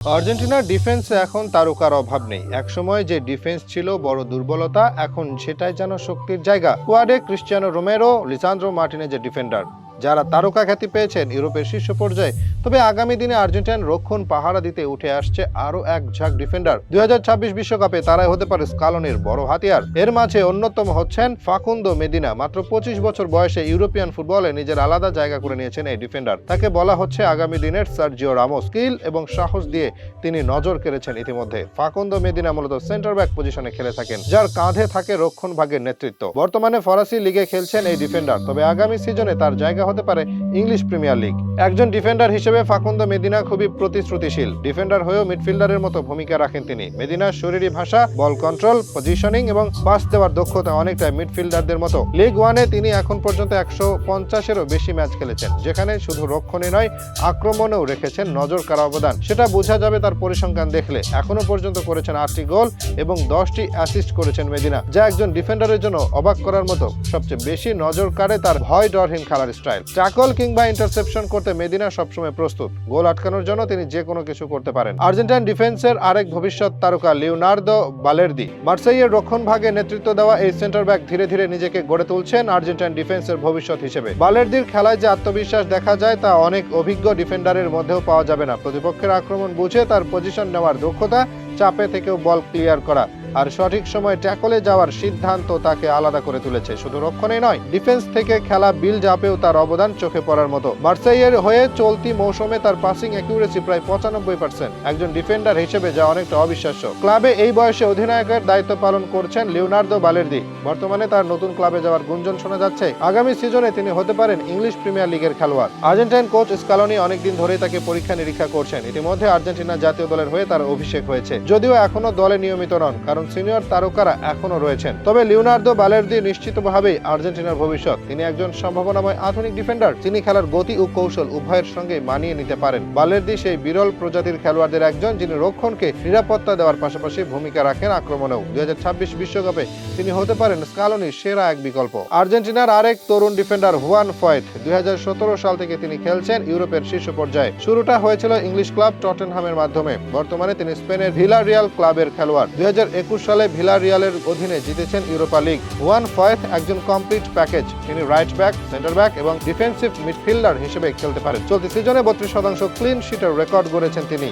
আর্জেন্টিনার ডিফেন্সে এখন তারকার অভাব নেই। একসময় যে ডিফেন্স ছিল বড় দুর্বলতা, এখন সেটাই যেন শক্তির জায়গা। কোয়াডে ক্রিশ্চিয়ানো রোমেরো, লিসান্দ্রো মার্টিনেজের ডিফেন্ডার। যারা তারকা খ্যাতি পেয়েছেন ইউরোপের শীর্ষ পর্যায়ে, তবে আগামী দিনে আর্জেন্টিনার রক্ষণ পাহারা দিতে উঠে আসছে আরও এক ঝাঁক ডিফেন্ডার। দুই বিশ্বকাপে তারাই হতে পারে স্কালনের বড় হাতিয়ার। এর মাঝে অন্যতম হচ্ছেন ফাকুন্দো মেদিনা। মাত্র পঁচিশ বছর বয়সে ইউরোপিয়ান ফুটবলে নিজের আলাদা জায়গা করে নিয়েছেন এই ডিফেন্ডার। তাকে বলা হচ্ছে আগামী দিনের সার্জিও রামো স্কিল এবং সাহস দিয়ে তিনি নজর কেড়েছেন ইতিমধ্যে। ফাকুন্দো মেদিনা মূলত সেন্টার ব্যাক পজিশনে খেলে থাকেন, যার কাঁধে থাকে রক্ষণ ভাগের নেতৃত্ব। বর্তমানে ফরাসি লিগে খেলছেন এই ডিফেন্ডার, তবে আগামী সিজনে তার জায়গা হতে পারে ইংলিশ প্রিমিয়ার লিগ। একজন ডিফেন্ডার হিসেবে ফাকুন্দো মেদিনা খুবই প্রতিশ্রুতিশীল। ডিফেন্ডার হয়েও মিডফিল্ডারের মতো ভূমিকা রাখেন তিনি। মেদিনার শরীরী ভাষা বল কন্ট্রোল পজিশনিং এবং পাস দেওয়ার দক্ষতা অনেকটা মিডফিল্ডারদের মতো। লিগ ওয়ানে তিনি এখন পর্যন্ত একশো পঞ্চাশেরও বেশি ম্যাচ খেলেছেন, যেখানে শুধু রক্ষণে নয়, আক্রমণেও রেখেছেন নজর কারা অবদান। সেটা বোঝা যাবে তার পরিসংখ্যান দেখলে। এখনও পর্যন্ত করেছেন আটটি গোল এবং দশটি অ্যাসিস্ট করেছেন মেদিনা, যা একজন ডিফেন্ডারের জন্য অবাক করার মতো। সবচেয়ে বেশি নজর কাড়ে তার ভয় ডরহীন খেলার স্টাইল চাকল কিংবা ইন্টারসেপশন করতে মেদিনা সবসময় প্রস্তুত। গোল আটকানোর জন্য তিনি যে কোনো কিছু করতে পারেন। আর্জেন্টাইন ডিফেন্সের আরেক ভবিষ্যৎ তারকা লিওনার্দো বালেরদি। মার্সাইয়ের রক্ষণ ভাগে নেতৃত্ব দেওয়া এই সেন্টার ব্যাক ধীরে ধীরে নিজেকে গড়ে তুলছেন আর্জেন্টাইন ডিফেন্সের ভবিষ্যৎ হিসেবে। বালেরদির খেলায় যে আত্মবিশ্বাস দেখা যায় তা অনেক অভিজ্ঞ ডিফেন্ডারের মধ্যেও পাওয়া যাবে না। প্রতিপক্ষের আক্রমণ বুঝে তার পজিশন নেওয়ার দক্ষতা চাপে থেকেও বল ক্লিয়ার করা। আর সঠিক সময় ট্যাকলে যাওয়ার সিদ্ধান্ত তাকে আলাদা করে তুলেছে। শুধু রক্ষণে নয়, ডিফেন্স থেকে খেলা বিল জাপেও তার অবদান চোখে পড়ার মতো। মার্সাইয়ের হয়ে চলতি মৌসুমে তার পাসিং অ্যাকিউরেসি প্রায় পঁচানব্বই পার্সেন্ট একজন ডিফেন্ডার হিসেবে যা অনেকটা অবিশ্বাস্য। ক্লাবে এই বয়সে অধিনায়কের দায়িত্ব পালন করছেন লিওনার্দো বালেরদি। বর্তমানে তার নতুন ক্লাবে যাওয়ার গুঞ্জন শোনা যাচ্ছে। আগামী সিজনে তিনি হতে পারেন ইংলিশ প্রিমিয়ার লিগের খেলোয়াড়। আর্জেন্টাইন কোচ স্কালনি অনেকদিন ধরেই তাকে পরীক্ষা নিরীক্ষা করছেন। ইতিমধ্যে আর্জেন্টিনা জাতীয় দলের হয়ে তার অভিষেক হয়েছে। যদিও এখনও দলে নিয়মিত নন, কারণ সিনিয়র তারকারা এখনও রয়েছেন। তবে লিওনার্দো বালেরদি নিশ্চিতভাবেই আর্জেন্টিনার ভবিষ্যৎ। তিনি একজন সম্ভাবনাময় আধুনিক ডিফেন্ডার তিনি খেলার গতি ও কৌশল উভয়ের সঙ্গে মানিয়ে নিতে পারেন। বালেরদি সেই বিরল প্রজাতির খেলোয়াড়দের একজন, যিনি রক্ষণকে নিরাপত্তা দেওয়ার পাশাপাশি ভূমিকা রাখেন আক্রমণেও। দুই বিশ্বকাপে তিনি হতে পারেন স্কালনির সেরা এক বিকল্প। আর্জেন্টিনার আরেক তরুণ ডিফেন্ডার হুয়ান ফয়েট দুই সাল থেকে তিনি খেলছেন ইউরোপের শীর্ষ পর্যায়ে। শুরুটা হয়েছিল ইংলিশ ক্লাব টটেনহামের মাধ্যমে। বর্তমানে তিনি স্পেনের ভিলা রিয়াল ক্লাবের খেলোয়াড়। দুই হাজার একুশ সালে ভিলা রিয়ালের অধীনে জিতেছেন ইউরোপা লিগ। ওয়ান ফয়েথ একজন কমপ্লিট প্যাকেজ। তিনি রাইট ব্যাক সেন্টার ব্যাক এবং ডিফেন্সিভ মিডফিল্ডার হিসেবে খেলতে পারেন। চলতি সিজনে বত্রিশ শতাংশ ক্লিন শিটের রেকর্ড গড়েছেন তিনি।